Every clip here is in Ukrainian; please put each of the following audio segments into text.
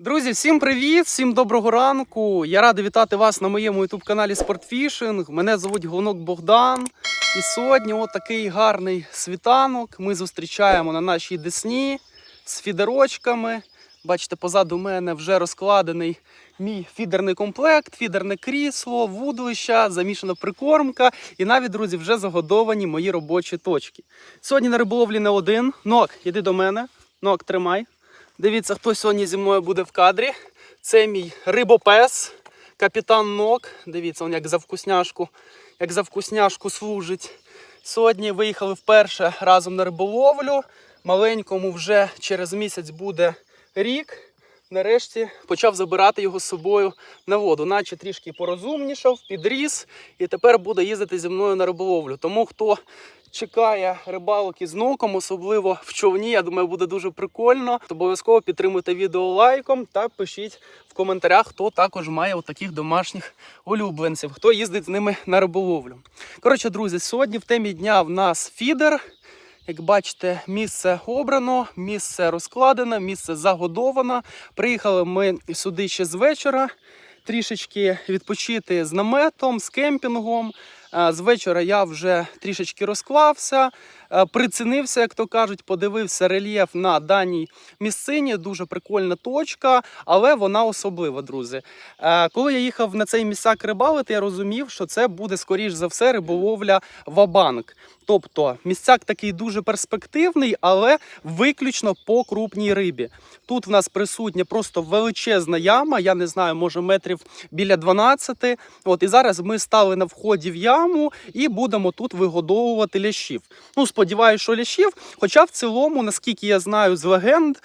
Друзі, всім привіт! Всім доброго ранку! Я радий вітати вас на моєму youtube каналі Спортфішинг. Мене звуть Гонок Богдан. І сьогодні отакий гарний світанок. Ми зустрічаємо на нашій десні з фідерочками. Бачите, позаду мене вже розкладений мій фідерний комплект, фідерне крісло, вудлища, замішана прикормка. І навіть, друзі, вже загодовані мої робочі точки. Сьогодні на риболовлі не один. Нок, іди до мене. Нок, тримай. Дивіться, хто сьогодні зі мною буде в кадрі. Це мій рибопес, капітан Нок. Дивіться, він як за вкусняшку, як за вкусняшку служить. Сьогодні виїхали вперше разом на риболовлю. Маленькому вже через місяць буде рік. Нарешті почав забирати його з собою на воду, наче трішки порозумнішав, підріс і тепер буде їздити зі мною на риболовлю. Тому хто чекає рибалок із ноком, особливо в човні, я думаю, буде дуже прикольно. То обов'язково підтримуйте відео лайком та пишіть в коментарях, хто також має отаких домашніх улюбленців, хто їздить з ними на риболовлю. Коротше, друзі, сьогодні в темі дня в нас фідер. Як бачите, місце обрано, місце розкладено, місце загодовано. Приїхали ми сюди ще з вечора, трішечки відпочити з наметом, з кемпінгом. З вечора я вже трішечки розклався, прицінився, як то кажуть, подивився рельєф на даній місцині. Дуже прикольна точка, але вона особлива, друзі. Коли я їхав на цей місцак рибалити, я розумів, що це буде скоріш за все риболовля вабанк. Тобто місцяк такий дуже перспективний, але виключно по крупній рибі. Тут в нас присутня просто величезна яма. Я не знаю, може метрів біля 12. От і зараз ми стали на вході в яму і будемо тут вигодовувати лящів. Ну, сподіваюся, що лящів. Хоча в цілому, наскільки я знаю з легенд,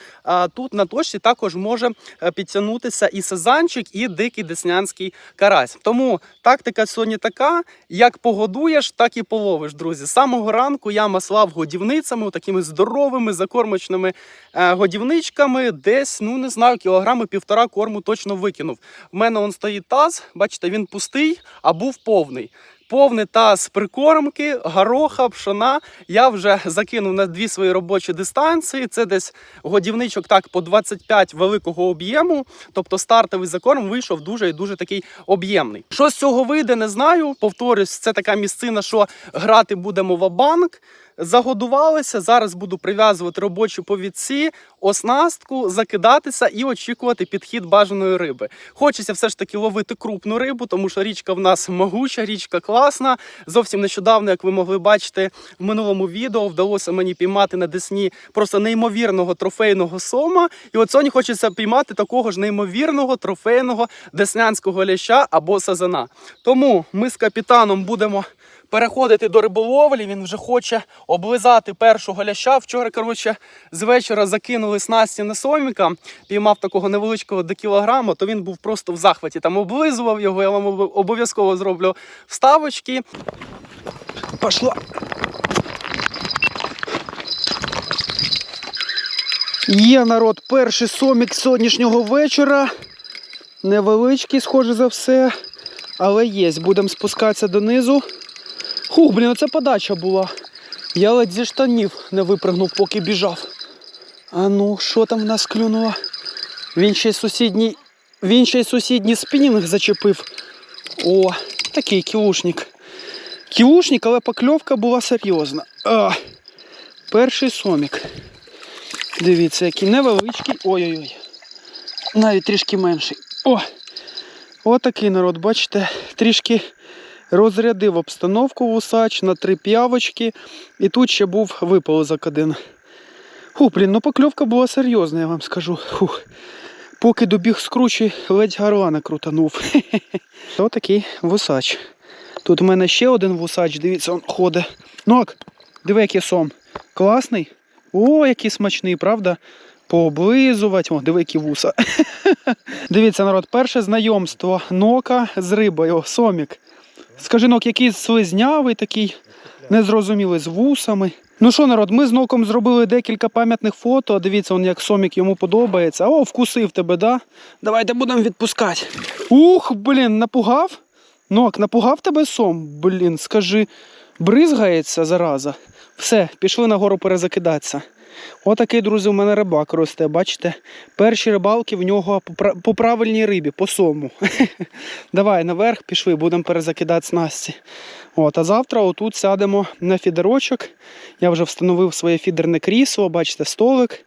тут на точці також може е, підтягнутися і сазанчик, і дикий деснянський карась. Тому тактика сьогодні така: як погодуєш, так і половиш, друзі. З самого ранку я маслав годівницями, такими здоровими закормочними е, годівничками. Десь, ну не знаю, кілограми півтора корму точно викинув. В мене он стоїть таз, бачите, він пустий, а був повний. Повний таз прикормки, гороха, пшона. Я вже закинув на дві свої робочі дистанції. Це десь годівничок так по 25 великого об'єму. Тобто стартовий закорм вийшов дуже і дуже такий об'ємний. Що з цього вийде, не знаю. Повторюсь, це така місцина, що грати будемо в банк. Загодувалися. Зараз буду прив'язувати робочі повідці, оснастку, закидатися і очікувати підхід бажаної риби. Хочеться все ж таки ловити крупну рибу, тому що річка в нас могуча, річка класна. Зовсім нещодавно, як ви могли бачити в минулому відео, вдалося мені піймати на десні просто неймовірного трофейного сома. І от сьогодні хочеться піймати такого ж неймовірного трофейного деснянського ляща або сазана. Тому ми з капітаном будемо переходити до риболовлі. Він вже хоче облизати першого ляща. Вчора, коротше, з вечора закинули снасті на соміка, піймав такого невеличкого до кілограма, то він був просто в захваті. Там облизував його. Я вам обов'язково зроблю вставочки. Пошла. Є народ, перший сомік сьогоднішнього вечора. Невеличкий, схоже за все. Але є. Будемо спускатися донизу. Хух, блін, оце подача була. Я ледь зі штанів не випрыгнув, поки біжав. А ну, що там в нас клюнуло? Він ще й сусідній. Він ще й сусідній спінінг зачепив. О, такий кілушник. Кілушник, але покльовка була серйозна. А, перший сомік. Дивіться, який невеличкий. Ой-ой-ой. Навіть трішки менший. О! Отакий народ, бачите, трішки розрядив обстановку вусач на три п'явочки. І тут ще був виползок один. Фу, блін, ну покльовка була серйозна, я вам скажу. Фух. Поки добіг з кручі, ледь гарла не крутанув. Отакий вусач. Тут у мене ще один вусач, дивіться, він ходить. Нок, диви, який сом. Класний. О, який смачний, правда? Пооблизувати. О, диви, які вуса. Дивіться, народ, перше знайомство нока з рибою, сомік. Скажи, нок, який слизнявий такий, незрозумілий з вусами. Ну що, народ, ми з ноком зробили декілька пам'ятних фото. Дивіться, он як сомік йому подобається. О, вкусив тебе, да? Давайте будемо відпускати. Ух, блін, напугав? Нок, напугав тебе сом? Блін, скажи, бризгається зараза. Все, пішли нагору перезакидатися. Отакий, друзі, у мене рибак росте. Бачите? Перші рибалки в нього по правильній рибі, по сому. Давай наверх пішли, будемо перезакидати снасті. От, а завтра отут сядемо на фідерочок. Я вже встановив своє фідерне крісло, бачите, столик.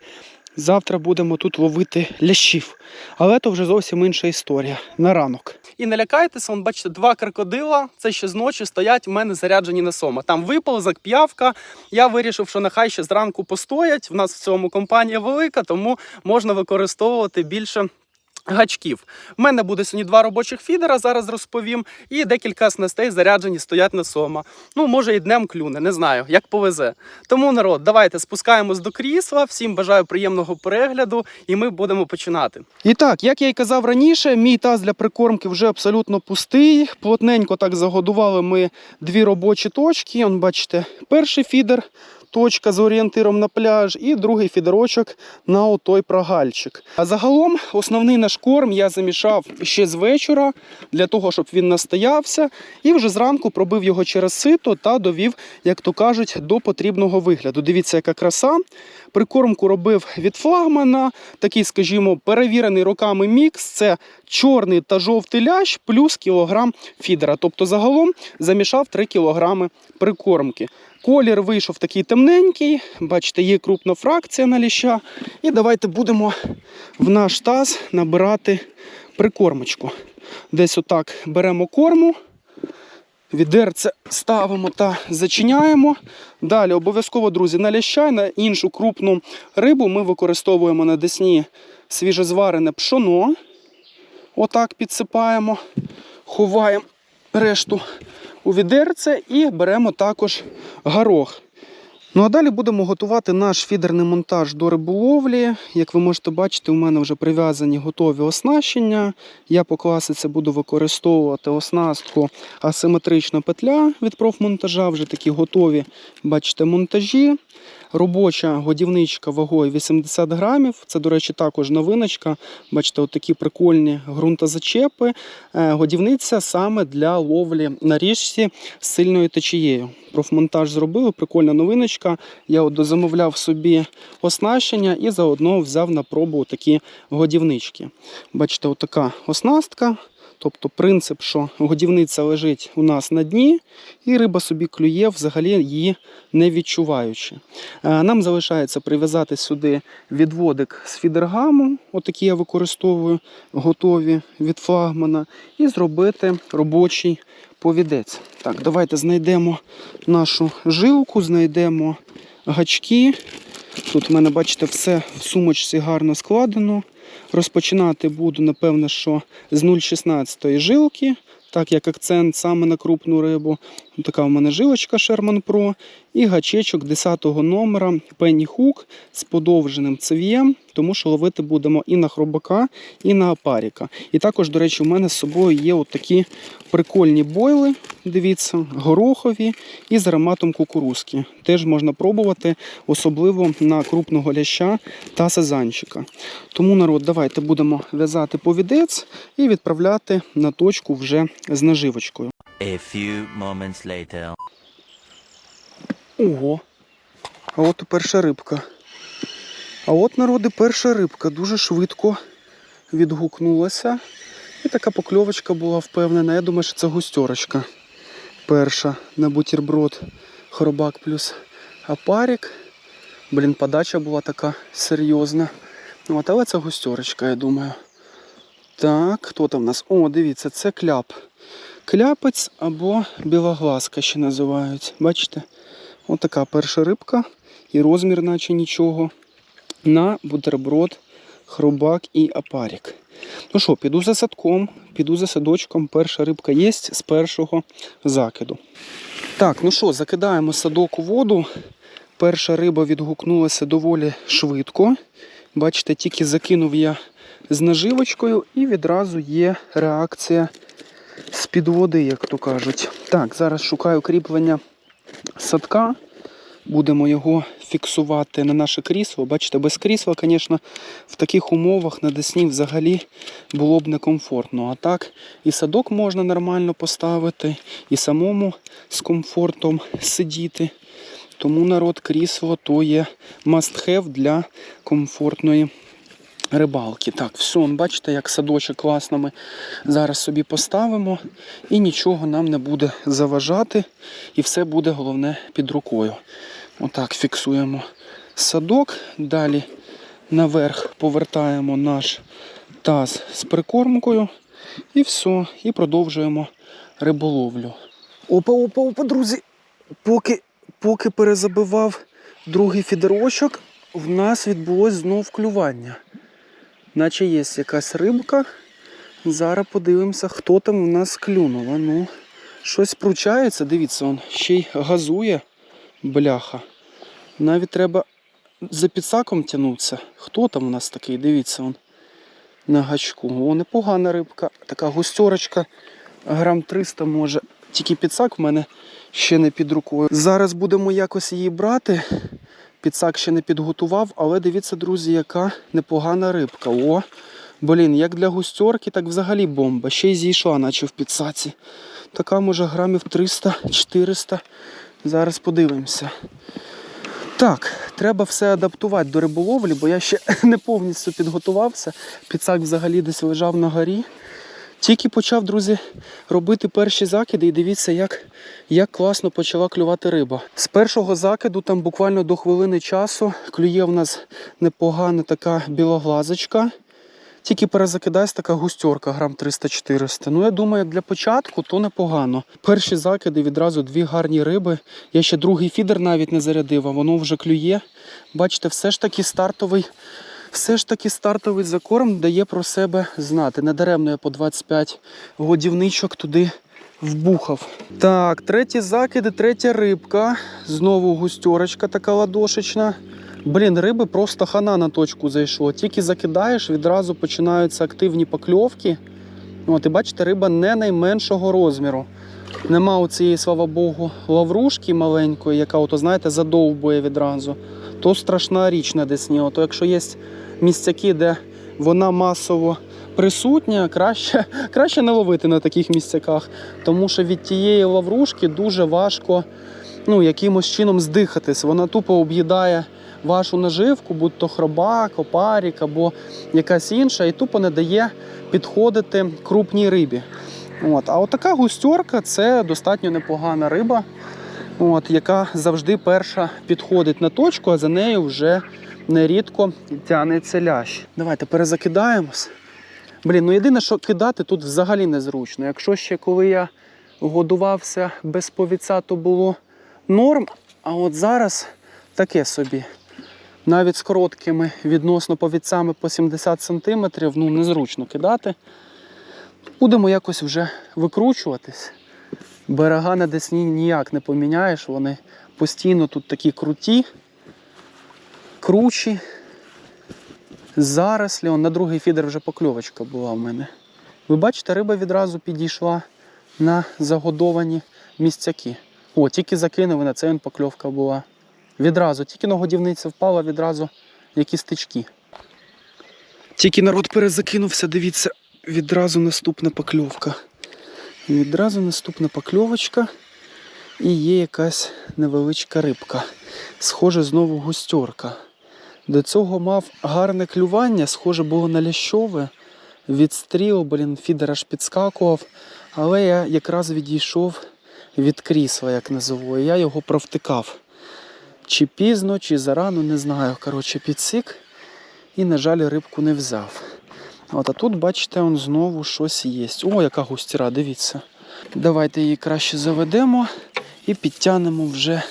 Завтра будемо тут ловити лящів. Але то вже зовсім інша історія. На ранок. І не лякайтеся, он, бачите, два крокодила. Це ще з ночі стоять в мене заряджені на сома. Там виползок, п'явка. Я вирішив, що нехай ще зранку постоять. В нас в цьому компанія велика, тому можна використовувати більше. Гачків. У мене буде сьогодні два робочих фідера, зараз розповім, і декілька снастей заряджені стоять на сома. Ну, може, і днем клюне, не знаю, як повезе. Тому, народ, давайте спускаємось до крісла. Всім бажаю приємного перегляду, і ми будемо починати. І так, як я й казав раніше, мій таз для прикормки вже абсолютно пустий. Плотненько так загодували ми дві робочі точки. Он, бачите, перший фідер. Точка з орієнтиром на пляж і другий фідерочок на отой прогальчик. А загалом основний наш корм я замішав ще з вечора для того, щоб він настоявся, і вже зранку пробив його через сито та довів, як то кажуть, до потрібного вигляду. Дивіться, яка краса. Прикормку робив від флагмана, такий, скажімо, перевірений роками мікс. Це чорний та жовтий лящ плюс кілограм фідера. Тобто загалом замішав 3 кілограми прикормки. Колір вийшов такий темненький, бачите, є крупна фракція на ліща. І давайте будемо в наш таз набирати прикормочку. Десь отак беремо корму, відерце ставимо та зачиняємо. Далі обов'язково, друзі, на ляща і на іншу крупну рибу ми використовуємо на десні свіжезварене пшоно. Отак підсипаємо, ховаємо решту у відерце і беремо також горох. Ну а далі будемо готувати наш фідерний монтаж до риболовлі. Як ви можете бачити, у мене вже прив'язані готові оснащення. Я по класиці буду використовувати оснастку асиметрична петля від профмонтажа. Вже такі готові, бачите, монтажі. Робоча годівничка вагою 80 грамів. Це, до речі, також новиночка. Бачите, такі прикольні ґрунтозачепи. Е, Годівниця саме для ловлі на річці з сильною течією. Профмонтаж зробили, прикольна новиночка. Я дозамовляв собі оснащення і заодно взяв на пробу такі годівнички. Бачите, отака оснастка. Тобто принцип, що годівниця лежить у нас на дні, і риба собі клює, взагалі її не відчуваючи. Е, Нам залишається прив'язати сюди відводик з фідергаму, отакі я використовую, готові від флагмана, і зробити робочий повідець. Так, давайте знайдемо нашу жилку, знайдемо гачки. Тут в мене, бачите, все в сумочці гарно складено. Розпочинати буду, напевно, що з 0,16 жилки, так як акцент саме на крупну рибу. Така в мене жилочка Sherman Pro і гачечок 10 го номера Penny Hook з подовженим цев'єм, тому що ловити будемо і на хробака, і на апаріка. І також, до речі, у мене з собою є от такі прикольні бойли, дивіться, горохові і з ароматом кукурузки. Теж можна пробувати, особливо на крупного ляща та сазанчика. Тому, народ, давайте будемо в'язати повідець і відправляти на точку вже з наживочкою. A few moments later. Ого. А от і перша рибка. А от, народи, перша рибка дуже швидко відгукнулася. І така покльовочка була впевнена. Я думаю, що це густерочка. Перша на бутерброд хробак плюс апарік. Блін, подача була така серйозна. От, але це густерочка, я думаю. Так, хто там у нас? О, дивіться, це кляп. Кляпець або білоглазка ще називають. Бачите? Ось перша рибка і розмір, наче нічого. На бутерброд, хробак і апарік. Ну що, піду за садком, піду за садочком. Перша рибка є з першого закиду. Так, ну що, закидаємо садок у воду. Перша риба відгукнулася доволі швидко. Бачите, тільки закинув я з наживочкою і відразу є реакція з-під води, як то кажуть. Так, зараз шукаю кріплення садка. Будемо його фіксувати на наше крісло. Бачите, без крісла, звісно, в таких умовах на Десні взагалі було б некомфортно. А так і садок можна нормально поставити, і самому з комфортом сидіти. Тому народ крісло то є must have для комфортної рибалки. Так, все, бачите, як садочок класно ми зараз собі поставимо, і нічого нам не буде заважати, і все буде головне під рукою. Отак фіксуємо садок. Далі наверх повертаємо наш таз з прикормкою. І все, і продовжуємо риболовлю. Опа, опа, опа, друзі. Поки, поки перезабивав другий фідерочок, в нас відбулось знов клювання. Наче є якась рибка. Зараз подивимося, хто там у нас клюнув. Ну, щось пручається, дивіться, он ще й газує бляха. Навіть треба за підсаком тягнутися. Хто там у нас такий? Дивіться, он на гачку. О, непогана рибка. Така густерочка. Грам 300 може. Тільки підсак в мене ще не під рукою. Зараз будемо якось її брати. Підсак ще не підготував, але дивіться, друзі, яка непогана рибка. О, блін, як для густерки, так взагалі бомба. Ще й зійшла, наче в підсаці. Така може грамів 300-400. Зараз подивимося. Так, треба все адаптувати до риболовлі, бо я ще не повністю підготувався. Підсак взагалі десь лежав на горі. Тільки почав, друзі, робити перші закиди, і дивіться, як, як класно почала клювати риба. З першого закиду, там буквально до хвилини часу, клює в нас непогана така білоглазочка. Тільки перезакидається така густерка, грам 300-400. Ну, я думаю, як для початку, то непогано. Перші закиди відразу дві гарні риби. Я ще другий фідер навіть не зарядив, а воно вже клює. Бачите, все ж таки стартовий. Все ж таки стартовий закорм дає про себе знати. Недаремно я по 25 годівничок туди вбухав. Так, треті закиди, третя рибка. Знову густерочка така ладошечна. Блін, риби просто хана на точку зайшло. Тільки закидаєш, відразу починаються активні покльовки. От, і бачите, риба не найменшого розміру. Нема у цієї, слава Богу, лаврушки маленької, яка, ото, знаєте, задовбує відразу. То страшна річ на Десні. Ото якщо є місцяки, де вона масово присутня, краще, краще не ловити на таких місцяках. Тому що від тієї лаврушки дуже важко ну, якимось чином здихатись. Вона тупо об'їдає вашу наживку, будь то хробак, опарік або якась інша, і тупо не дає підходити крупній рибі. От. А от така густерка це достатньо непогана риба, от, яка завжди перша підходить на точку, а за нею вже нерідко тягнеться лящ. Давайте перезакидаємось. Блін, ну єдине, що кидати тут взагалі незручно. Якщо ще коли я годувався без повіця, то було норм, а от зараз таке собі. Навіть з короткими відносно повідцями по 70 см, ну незручно кидати. Будемо якось вже викручуватись. Берега на Десні ніяк не поміняєш, вони постійно тут такі круті, кручі. Зарослі, он на другий фідер вже покльовочка була в мене. Ви бачите, риба відразу підійшла на загодовані місцяки. О, тільки закинув на це він покльовка була. Відразу, тільки на годівниця впала, відразу якісь стички. Тільки народ перезакинувся, дивіться, відразу наступна покльовка. Відразу наступна покльовочка. І є якась невеличка рибка. Схоже, знову густерка. До цього мав гарне клювання, схоже було на лящове. Відстріл, блін, фідер аж підскакував. Але я якраз відійшов від крісла, як називаю. Я його провтикав. Чи пізно, чи зарано, не знаю. Коротше, підсік і, на жаль, рибку не взяв. От, а тут, бачите, он знову щось є. О, яка густіра, дивіться. Давайте її краще заведемо і підтягнемо вже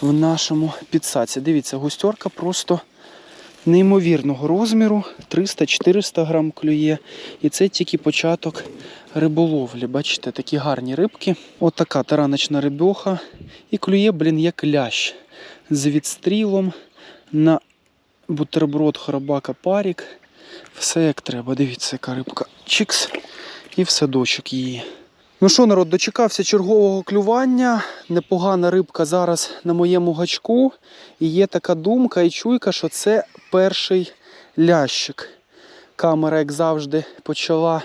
в нашому підсаці. Дивіться, густерка просто неймовірного розміру. 300-400 грам клює. І це тільки початок риболовлі. Бачите, такі гарні рибки. От тараночна рибьоха. І клює, блін, як лящ. З відстрілом на бутерброд хробака парік. Все як треба. Дивіться, яка рибка. Чікс. І в садочок її. Ну що, народ, дочекався чергового клювання. Непогана рибка зараз на моєму гачку. І є така думка і чуйка, що це перший лящик. Камера, як завжди, почала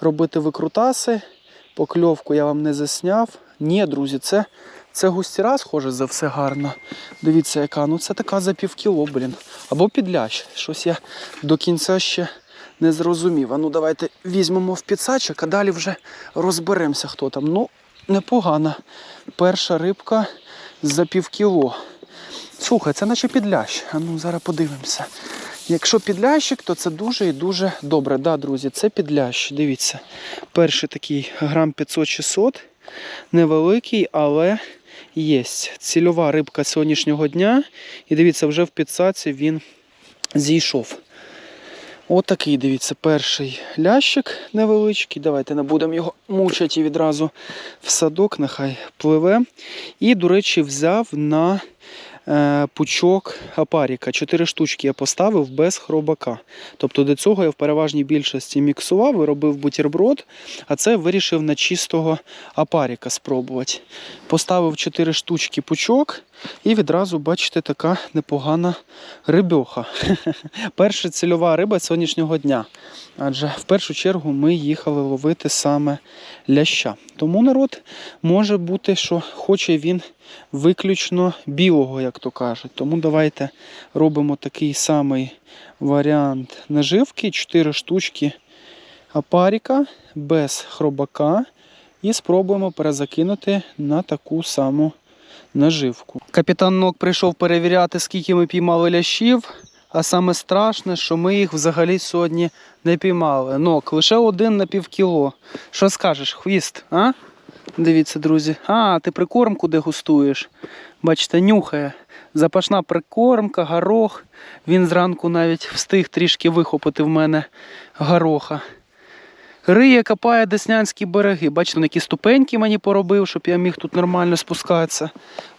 робити викрутаси. Покльовку я вам не засняв. Ні, друзі, це, Це густіра, схоже, за все гарно. Дивіться, яка. Ну це така за півкіло, блін. Або підлящ. Щось я до кінця ще не зрозумів. А ну давайте візьмемо в підсачок, а далі вже розберемося, хто там. Ну, непогана. Перша рибка за півкіло. Слухай, це наче підлящ. А ну зараз подивимося. Якщо підлящик, то це дуже і дуже добре. Да, друзі, це підлящ. Дивіться. Перший такий грам 500-600. Невеликий, але є. Цільова рибка сьогоднішнього дня. І дивіться, вже в підсаці він зійшов. Отакий, дивіться, перший лящик невеличкий. Давайте не будемо його мучити і відразу в садок, нехай пливе. І, до речі, взяв на пучок апаріка. Чотири штучки я поставив без хробака. Тобто до цього я в переважній більшості міксував і робив бутерброд, а це вирішив на чистого апаріка спробувати. Поставив чотири штучки пучок, і відразу, бачите, така непогана рибьоха. Перша цільова риба сьогоднішнього дня. Адже в першу чергу ми їхали ловити саме ляща. Тому народ може бути, що хоче він виключно білого, як то кажуть. Тому давайте робимо такий самий варіант наживки. 4 штучки апаріка без хробака. І спробуємо перезакинути на таку саму наживку. Капітан Нок прийшов перевіряти, скільки ми піймали лящів. А саме страшне, що ми їх взагалі сьогодні не піймали. Нок, лише один на півкіло. Що скажеш, хвіст, а? Дивіться, друзі. А, ти прикормку дегустуєш. Бачите, нюхає. Запашна прикормка, горох. Він зранку навіть встиг трішки вихопити в мене гороха. Риє копає деснянські береги. Бачите, які ступеньки мені поробив, щоб я міг тут нормально спускатися.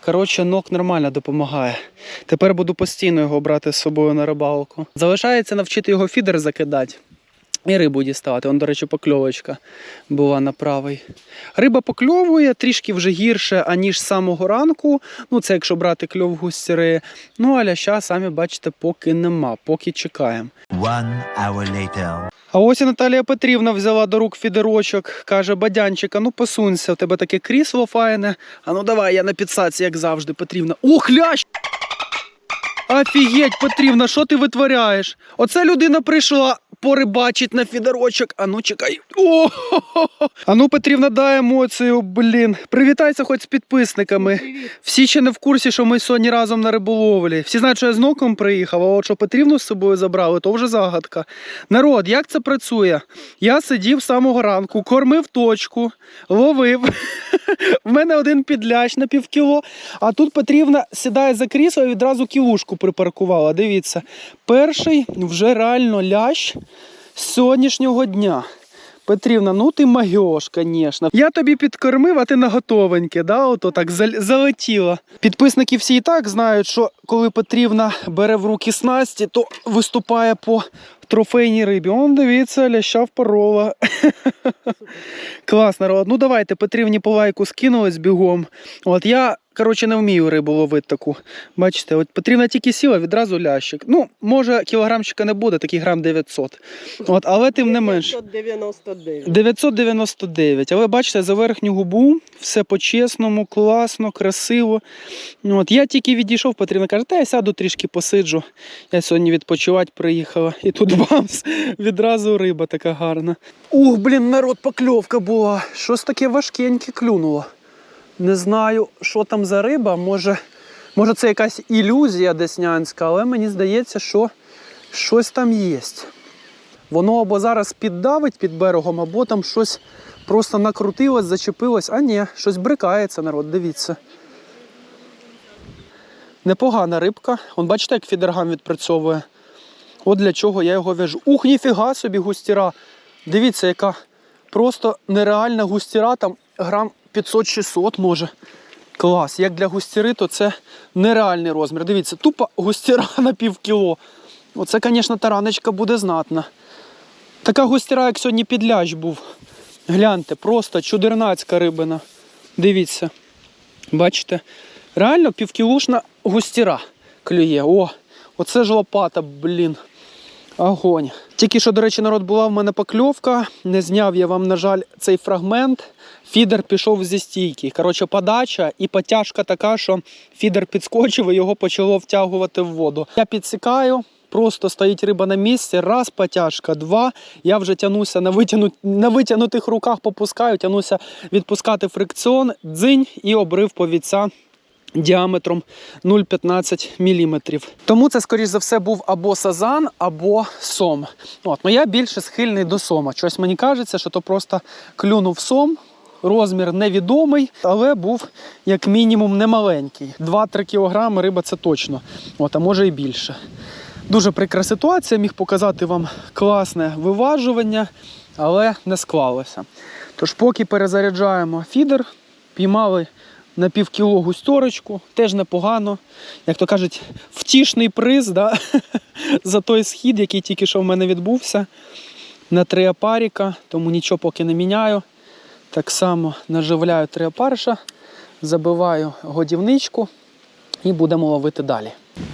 Коротше, ног нормально допомагає. Тепер буду постійно його брати з собою на рибалку. Залишається навчити його фідер закидати. І рибу діставати. Он, до речі, покльовочка була на правий. Риба покльовує трішки вже гірше, аніж з самого ранку. Ну, це якщо брати кльов густіри. Ну, а ляща, самі бачите, поки нема, поки чекаємо. One hour later. А ось і Наталія Петрівна взяла до рук фідерочок, каже, бадянчика, ну посунься, у тебе таке крісло файне. А ну давай, я на підсаці, як завжди, Петрівна. Ох, лящ! Офігеть, Петрівна, що ти витворяєш? Оце людина прийшла порибачить на фідерочок. А ну чекай. О! А ну, Петрівна, дай емоцію, блін. Привітайся хоч з підписниками. Всі ще не в курсі, що ми сьогодні разом на риболовлі. Всі знають, що я з ноком приїхав, а от що Петрівну з собою забрали, то вже загадка. Народ, як це працює? Я сидів з самого ранку, кормив точку, ловив. В мене один підлящ на півкіло, а тут Петрівна сідає за крісло і відразу кілушку припаркувала. Дивіться, перший вже реально лящ з сьогоднішнього дня. Петрівна, ну ти магіош, звісно. Я тобі підкормив, а ти на готовеньке, да? Ото так зал- залетіла. Підписники всі і так знають, що коли Петрівна бере в руки снасті, то виступає по трофейній рибі. Он дивіться, ляща впорола. Клас, народ. Ну давайте Петрівні по лайку скинулись бігом. От я, коротше, не вмію рибу ловити таку. Бачите, от Петрівна тільки сіла, відразу лящик. Ну, може, кілограмчика не буде, такий грам 900. От, але тим не менш. 999. 999. Але бачите, за верхню губу все по-чесному, класно, красиво. От, я тільки відійшов, Петрівна каже, та я сяду трішки посиджу. Я сьогодні відпочивати приїхала. І тут бамс, відразу риба така гарна. Ух, блін, народ, покльовка була. Щось таке важкеньке клюнуло. Не знаю, що там за риба. Може, може це якась ілюзія деснянська, але мені здається, що щось там є. Воно або зараз піддавить під берегом, або там щось просто накрутилось, зачепилось. А ні, щось брикається, народ, дивіться. Непогана рибка. Он бачите, як фідергам відпрацьовує. От для чого я його в'яжу. Ух, ніфіга собі густіра. Дивіться, яка просто нереальна густіра, там грам 500-600 може. Клас. Як для густіри, то це нереальний розмір. Дивіться, тупо густіра на пів кіло. Оце, звісно, тараночка буде знатна. Така густіра, як сьогодні підлящ був. Гляньте, просто чудернацька рибина. Дивіться. Бачите? Реально півкілушна густіра клює. О, оце ж лопата, блін. Огонь. Тільки що, до речі, народ була в мене покльовка. Не зняв я вам, на жаль, цей фрагмент. Фідер пішов зі стійки. Коротше, подача і потяжка така, що фідер підскочив і його почало втягувати в воду. Я підсікаю. Просто стоїть риба на місці, раз потяжка, два. Я вже тянуся на, витягну... на витягнутих руках, попускаю, тянуся відпускати фрикціон, дзинь і обрив повіця діаметром 0,15 мм. Тому це, скоріш за все, був або сазан, або сом. От, ну я більше схильний до сома. Щось мені кажеться, що то просто клюнув сом. Розмір невідомий, але був як мінімум немаленький. 2-3 кілограми риба це точно. От, а може і більше. Дуже прикра ситуація, міг показати вам класне виважування, але не склалося. Тож, поки перезаряджаємо фідер, піймали на півкіло густорочку, теж непогано. Як то кажуть, втішний приз да? за той схід, який тільки що в мене відбувся. На три апаріка, тому нічого поки не міняю. Так само наживляю три опариша, забиваю годівничку і будемо ловити далі.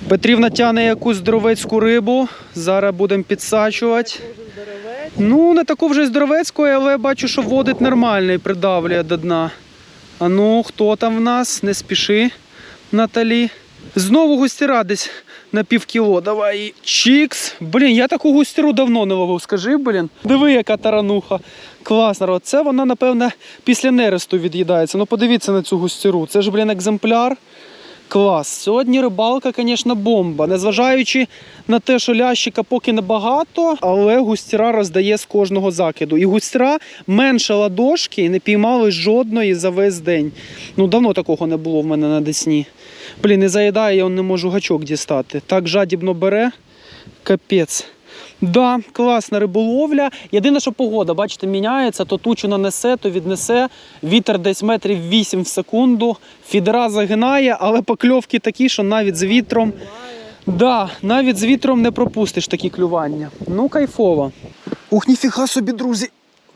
Петрівна тягне якусь здоровецьку рибу. Зараз будемо підсачувати. Ну, не таку вже здоровецьку, але бачу, що водить нормально і придавлює до дна. А ну, хто там в нас? Не спіши, Наталі. Знову густіра десь на півкіло. Давай. Чікс. Блін, я таку густіру давно не ловив. Скажи, блін. Диви, яка тарануха. Класно. народ. Це вона, напевне, після нересту від'їдається. Ну подивіться на цю густіру. Це ж, блін, екземпляр. Клас. Сьогодні рибалка, звісно, бомба. Незважаючи на те, що лящика поки небагато, але густіра роздає з кожного закиду. І густіра менше ладошки і не піймали жодної за весь день. Ну, давно такого не було в мене на десні. Блін, не заїдає, я не можу гачок дістати. Так жадібно бере. Капець. Да, класна риболовля. Єдине, що погода, бачите, міняється, то тучу нанесе, то віднесе. Вітер десь метрів 8 в секунду. Фідера загинає, але покльовки такі, що навіть з вітром. Да, навіть з вітром не пропустиш такі клювання. Ну, кайфово. Ух, ніфіга собі, друзі.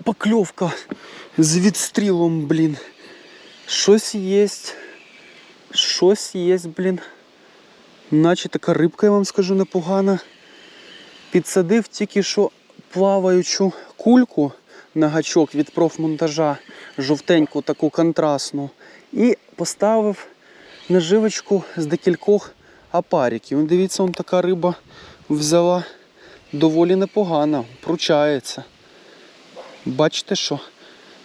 Покльовка з відстрілом, блін. Щось є. Щось є, блін. Наче така рибка, я вам скажу, непогана. Підсадив тільки що плаваючу кульку на гачок від профмонтажа, жовтеньку, таку контрастну. І поставив наживочку з декількох апариків. Ну, Дивіться, он така риба взяла доволі непогано, пручається. Бачите, що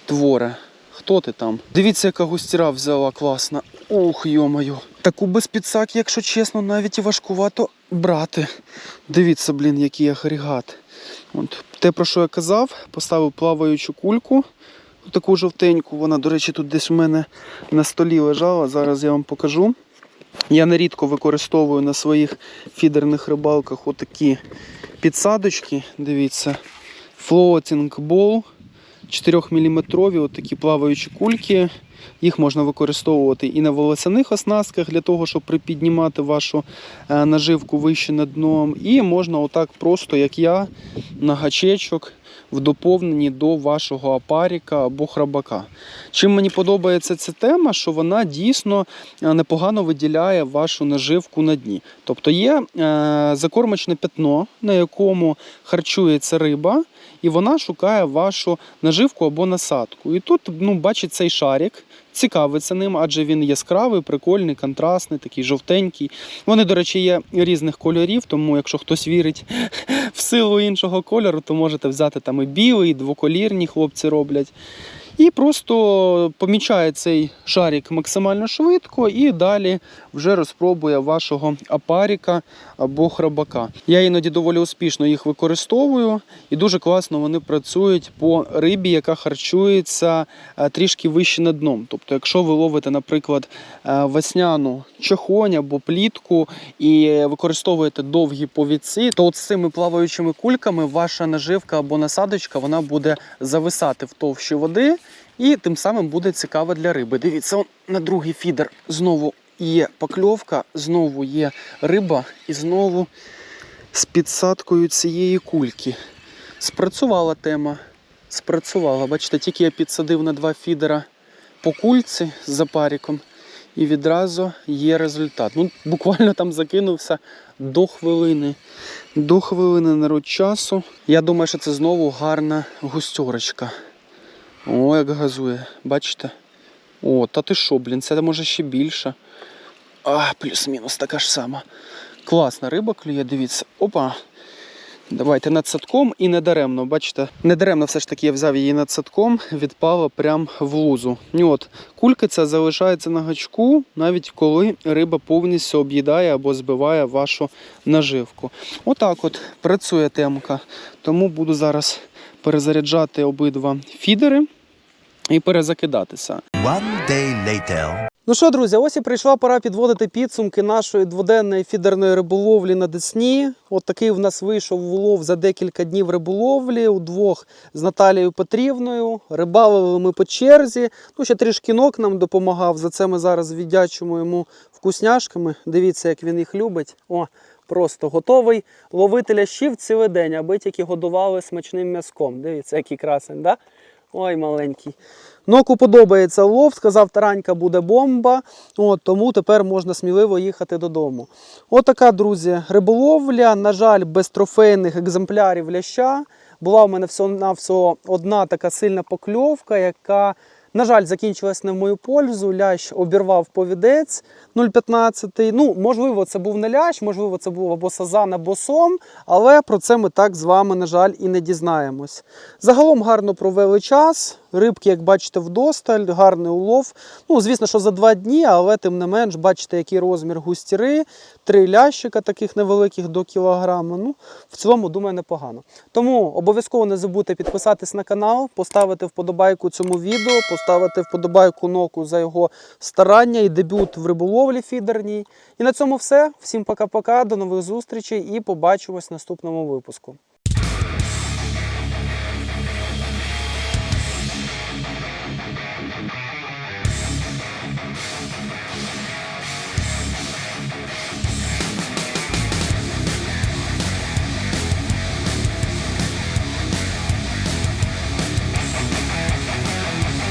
творе? Хто ти там? Дивіться, яка густіра взяла класна. Ух, йомаю. Таку без підсаки, якщо чесно, навіть і важкувато брати. Дивіться, блін, який агрегат. От. Те, про що я казав, поставив плаваючу кульку. Таку жовтеньку. Вона, до речі, тут десь у мене на столі лежала. Зараз я вам покажу. Я нерідко використовую на своїх фідерних рибалках отакі підсадочки. Дивіться, floating ball 4-мм отакі плаваючі кульки. Їх можна використовувати і на волосяних оснастках для того, щоб припіднімати вашу е, наживку вище над дном. І можна отак просто, як я, на гачечок в доповненні до вашого апаріка або храбака. Чим мені подобається ця тема, що вона дійсно е, непогано виділяє вашу наживку на дні. Тобто є е, закормочне пятно, на якому харчується риба, і вона шукає вашу наживку або насадку. І тут ну, бачить цей шарик, цікавиться ним, адже він яскравий, прикольний, контрастний, такий жовтенький. Вони, до речі, є різних кольорів, тому якщо хтось вірить в силу іншого кольору, то можете взяти там і білий, і двоколірні хлопці роблять. І просто помічає цей шарик максимально швидко і далі вже розпробує вашого апаріка або храбака. Я іноді доволі успішно їх використовую, і дуже класно вони працюють по рибі, яка харчується е, трішки вище над дном. Тобто, якщо ви ловите, наприклад, е, весняну чохонь або плітку і використовуєте довгі повідці, то от з цими плаваючими кульками ваша наживка або насадочка вона буде зависати в товщі води. І тим самим буде цікаво для риби. Дивіться, он на другий фідер знову є покльовка, знову є риба, і знову з підсадкою цієї кульки. Спрацювала тема. Спрацювала. Бачите, тільки я підсадив на два фідера по кульці з запаріком. і відразу є результат. Ну, буквально там закинувся до хвилини. До хвилини народ часу. Я думаю, що це знову гарна густерочка. О, як газує, бачите? О, та ти що, блін, це може ще більше. А, плюс-мінус така ж сама. Класна риба клює, дивіться. Опа. Давайте над садком і недаремно, бачите, недаремно все ж таки я взяв її над садком, відпала прямо в лузу. І от кулька ця залишається на гачку, навіть коли риба повністю об'їдає або збиває вашу наживку. Отак от працює темка. Тому буду зараз перезаряджати обидва фідери і перезакидатися. One day later. Ну що, друзі, ось і прийшла пора підводити підсумки нашої дводенної фідерної риболовлі на Десні. От такий в нас вийшов улов за декілька днів риболовлі удвох з Наталією Петрівною. Рибалили ми по черзі. Ну, ще трішки нок нам допомагав. За це ми зараз віддячимо йому вкусняшками. Дивіться, як він їх любить. О, просто готовий ловити лящів цілий день, аби тільки годували смачним м'язком. Дивіться, який красень, да? Ой, маленький. Ноку подобається лов, сказав, таранька буде бомба, от, тому тепер можна сміливо їхати додому. От друзі, риболовля. На жаль, без трофейних екземплярів ляща. Була в мене всього одна така сильна покльовка, яка, на жаль, закінчилась не в мою пользу. Лящ обірвав повідець 0,15. Ну, можливо, це був не лящ, можливо, це був або сазан, або сом, але про це ми так з вами, на жаль, і не дізнаємось. Загалом гарно провели час. Рибки, як бачите, вдосталь, гарний улов. Ну, звісно, що за два дні, але тим не менш, бачите, який розмір густіри, три лящика таких невеликих до кілограма. Ну, в цілому, думаю, непогано. Тому обов'язково не забудьте підписатись на канал, поставити вподобайку цьому відео, поставити вподобайку ноку за його старання і дебют в риболовлі фідерній. І на цьому все. Всім пока-пока, до нових зустрічей і побачимось в наступному випуску.